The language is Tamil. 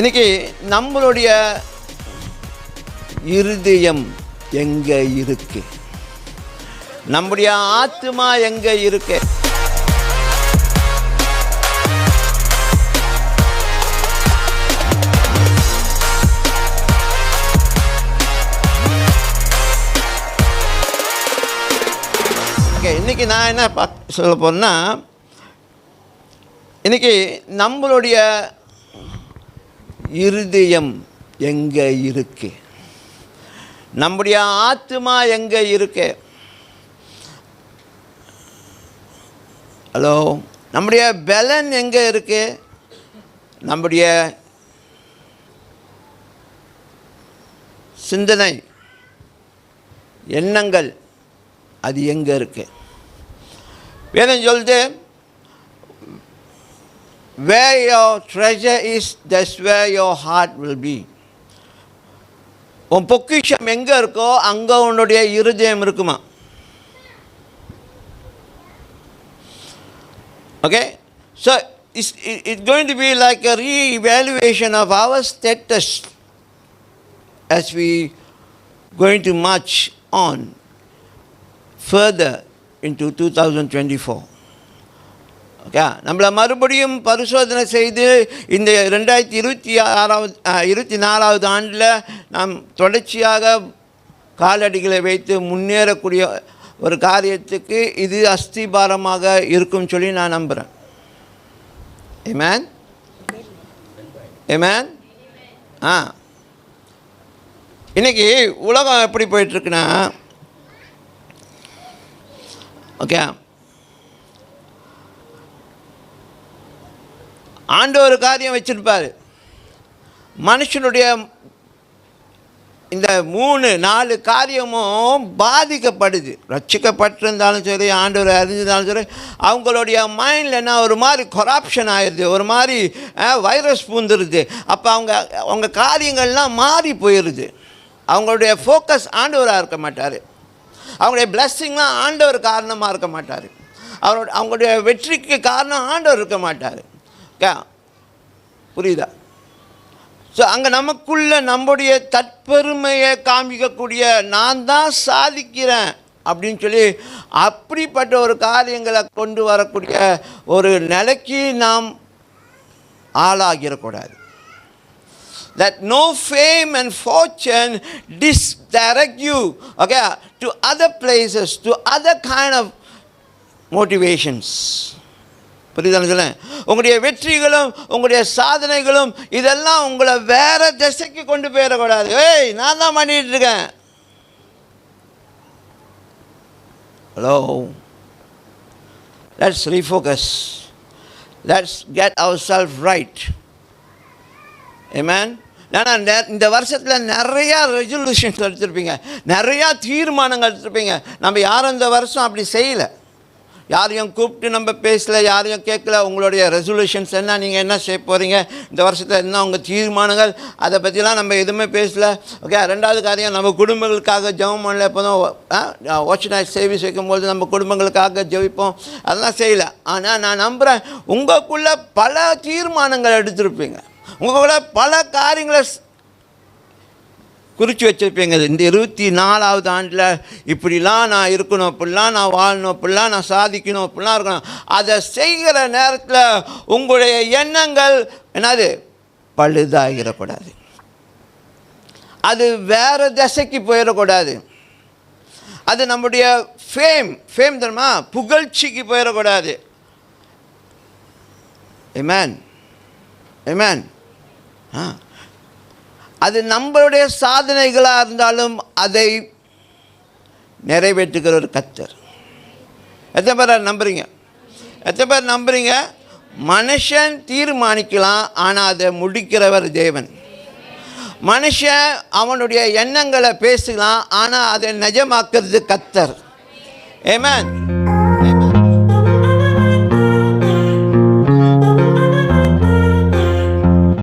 இன்னைக்கு நம்மளுடைய இருதயம் எங்க இருக்கு? நம்முடைய ஆத்மா எங்க இருக்கு? இன்னைக்கு நான் என்ன சொல்ல போறேன்னா இன்னைக்கு நம்மளுடைய இருதயம் எங்கே இருக்கு? நம்முடைய ஆத்மா எங்கே இருக்கு? ஹலோ நம்முடைய பலன் எங்கே இருக்கு? நம்முடைய சிந்தனை எண்ணங்கள் அது எங்கே இருக்கு? வேதம் சொல்லுது where your treasure is that's where your heart will be உன் பொக்கிஷம் எங்கே இருக்கோ அங்கே உன்னுடைய இருதயம் இருக்குமா okay so it's, it- it's going to be like a re-evaluation of our status as we going to march on further into 2024 Okay நம்மளை மறுபடியும் பரிசோதனை செய்து இந்த ரெண்டாயிரத்தி இருபத்தி ஆறாவது இருபத்தி நாலாவது ஆண்டில் நாம் தொடர்ச்சியாக காலடிகளை வைத்து முன்னேறக்கூடிய ஒரு காரியத்துக்கு இது அஸ்திபாரமாக இருக்கும் சொல்லி நான் நம்புகிறேன் ஏமேன் ஏமேன் ஆ. இன்னைக்கு உலகம் எப்படி போயிட்டுருக்குன்னா ஓகே ஆண்டு ஒரு காரியம் வச்சுருப்பார். மனுஷனுடைய இந்த மூணு நாலு காரியமும் பாதிக்கப்படுது. ரட்சிக்கப்பட்டிருந்தாலும் சரி ஆண்டவர் அறிஞ்சிருந்தாலும் சரி அவங்களுடைய மைண்டில் என்ன ஒரு மாதிரி கொராப்ஷன் ஆயிடுது ஒரு மாதிரி வைரஸ் பூந்துருது. அப்போ அவங்க அவங்க காரியங்கள்லாம் மாறி போயிடுது அவங்களுடைய ஃபோக்கஸ் ஆண்டவராக இருக்க மாட்டார். அவங்களுடைய பிளஸ்ஸிங்லாம் ஆண்டவர் காரணமாக இருக்க மாட்டார். அவரோட அவங்களுடைய வெற்றிக்கு காரணம் ஆண்டவர் இருக்க மாட்டார். புரியுதா? ஸோ அங்கே நமக்குள்ள நம்முடைய தற்பெருமையை காமிக்கக்கூடிய நான் தான் சாதிக்கிறேன் அப்படின்னு சொல்லி அப்படிப்பட்ட ஒரு காரியங்களை கொண்டு வரக்கூடிய ஒரு நிலைக்கு நாம் ஆளாகிடக்கூடாது. That no fame and fortune disdirect you okay to other places to other kind of motivations. புரியுதான்னு சொல்ல உங்களுடைய வெற்றிகளும் உங்களுடைய சாதனைகளும் இதெல்லாம் உங்களை வேறு திசைக்கு கொண்டு போயிடக்கூடாது. ஏய் நான் தான் பண்ணிகிட்ருக்கேன் இருக்கேன். Hello let's refocus let's get our self right ஏமேன் ஏன்னா இந்த வருஷத்தில் நிறையா ரெசல்யூஷன்ஸ் எடுத்திருப்பீங்க. நிறையா தீர்மானங்கள் எடுத்திருப்பீங்க. நம்ம யாரும் இந்த வருஷம் அப்படி செய்யலை. யாரையும் கூப்பிட்டு நம்ம பேசல யாரையும் கேட்கல உங்களுடைய ரெசல்யூஷன்ஸ் என்ன நீங்கள் என்ன செய்ய போகிறீங்க இந்த வருஷத்தில் என்ன உங்கள் தீர்மானங்கள் அதை பற்றிலாம் நம்ம எதுவுமே பேசல. ஓகே ரெண்டாவது காரியம் நம்ம குடும்பங்களுக்காக ஜெபம் பண்ணல எப்போதும் வாட்ச் சேவிஸ் வைக்கும்போது நம்ம குடும்பங்களுக்காக ஜெபிப்போம். அதெல்லாம் செய்யலை. ஆனால் நான் நம்புகிறேன் உங்களுக்குள்ளே பல தீர்மானங்கள் எடுத்திருப்பீங்க. உங்களுக்குள்ள பல காரியங்களை குறித்து வச்சுருப்பீங்க. இந்த இருபத்தி நாலாவது ஆண்டில் இப்படிலாம் நான் இருக்கணும் இப்படிலாம் நான் வாழணும் இப்படிலாம் நான் சாதிக்கணும் இப்படிலாம் இருக்கணும். அதை செய்கிற நேரத்தில் உங்களுடைய எண்ணங்கள் என்னது? பழுதாகிடக்கூடாது அது வேறு திசைக்கு போயிடக்கூடாது. அது நம்முடைய ஃபேம் ஃபேம் தெரியுமா? புகழ்ச்சிக்கு போயிடக்கூடாது. எமேன் ஏமேன் ஆ. அது நம்மளுடைய சாதனைகளாக இருந்தாலும் அதை நிறைவேற்றுகிற ஒரு கத்தர். எத்தனை பேர் நம்புறீங்க? எத்தனை பேர் நம்புறீங்க? மனுஷன் தீர்மானிக்கலாம் ஆனால் அதை முடிக்கிறவர் தேவன். மனுஷன் அவனுடைய எண்ணங்களை பேசலாம் ஆனால் அதை நிஜமாக்குறது கத்தர். ஏமேன்